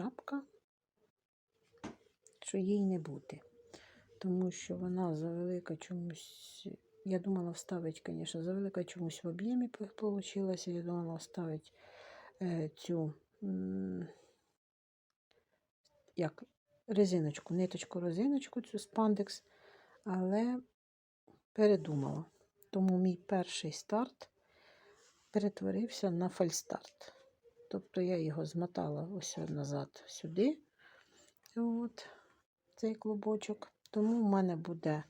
шапка, що їй не бути. Тому що вона завелика чомусь. Я думала вставити, звісно, завелика чомусь в об'ємі вийшло. Я думала вставити е, цю як резиночку, ниточку, резиночку, цю спандекс, але передумала. Тому мій перший старт перетворився на фальстарт. Тобто я його змотала ось назад сюди, от, цей клубочок. Тому в мене буде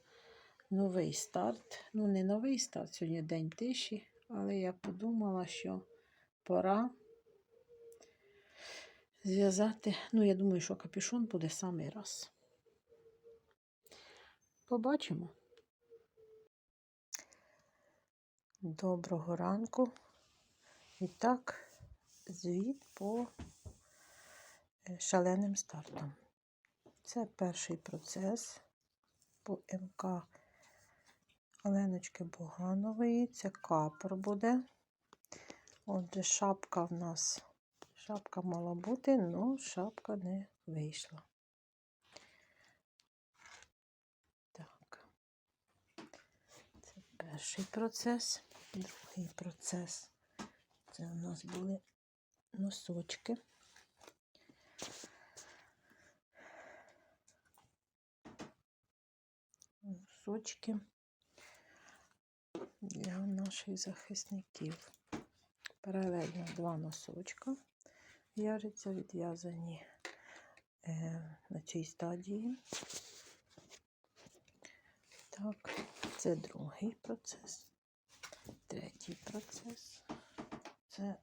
новий старт. Ну, не новий старт, сьогодні день тиші, але я подумала, що пора зв'язати. Ну, я думаю, що капюшон буде самий раз. Побачимо. Доброго ранку. І так, звіт по е, шаленим стартам. Це перший процес по МК Оленочки Боганової. Це капор буде. Отже, шапка в нас, шапка мала бути, але шапка не вийшла. Так, це перший процес, другий процес. Це у нас були носочки. Носочки для наших захисників. Паралельно два носочка в'яжуться, відв'язані е, на цій стадії. Так, це другий процес, третій процес. Це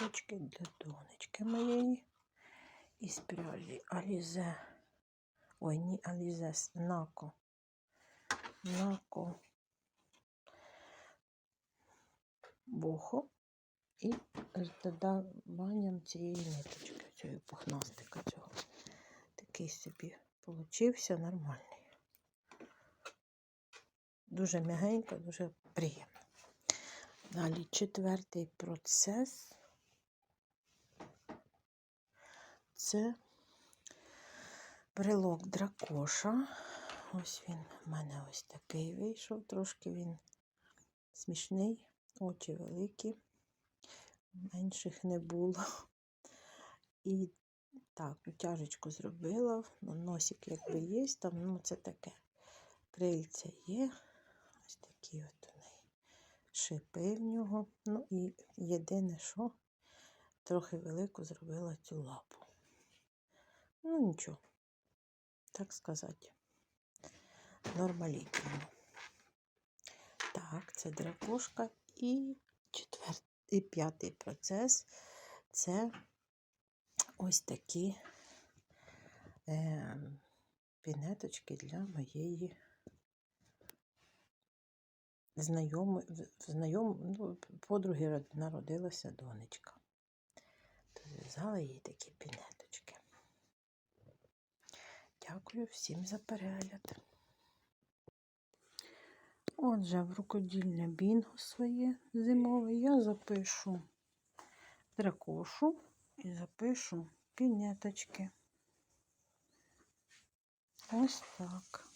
носочки для донечки моєї із пряжі Алізе. Ой, не Алізе, Нако. Нако бохо і з додаванням цієї ниточки, цієї пухнастика цього. Такий собі получився нормальний. Дуже м'ягенько, дуже приємно. Далі четвертий процес це брелок дракоша. Ось він в мене ось такий вийшов, трошки він смішний, очі великі, менших не було. І так, утяжечку зробила, носик якби є, там, ну це таке крильця є. Ось такі от у неї шипи в нього. Ну і єдине, що трохи велику зробила цю лапу. Ну, нічого, так сказати, нормалітно. Так, це дракошка. І четвертий, п'ятий процес це ось такі е, пінеточки для моєї знайомої, знайом, ну, подруги народилася донечка. То зв'язала їй такі пінеточки. Дякую всім за перегляд. Отже, в рукодільне бінго своє зимове я запишу дракошу і запишу пінеточки. Ось так.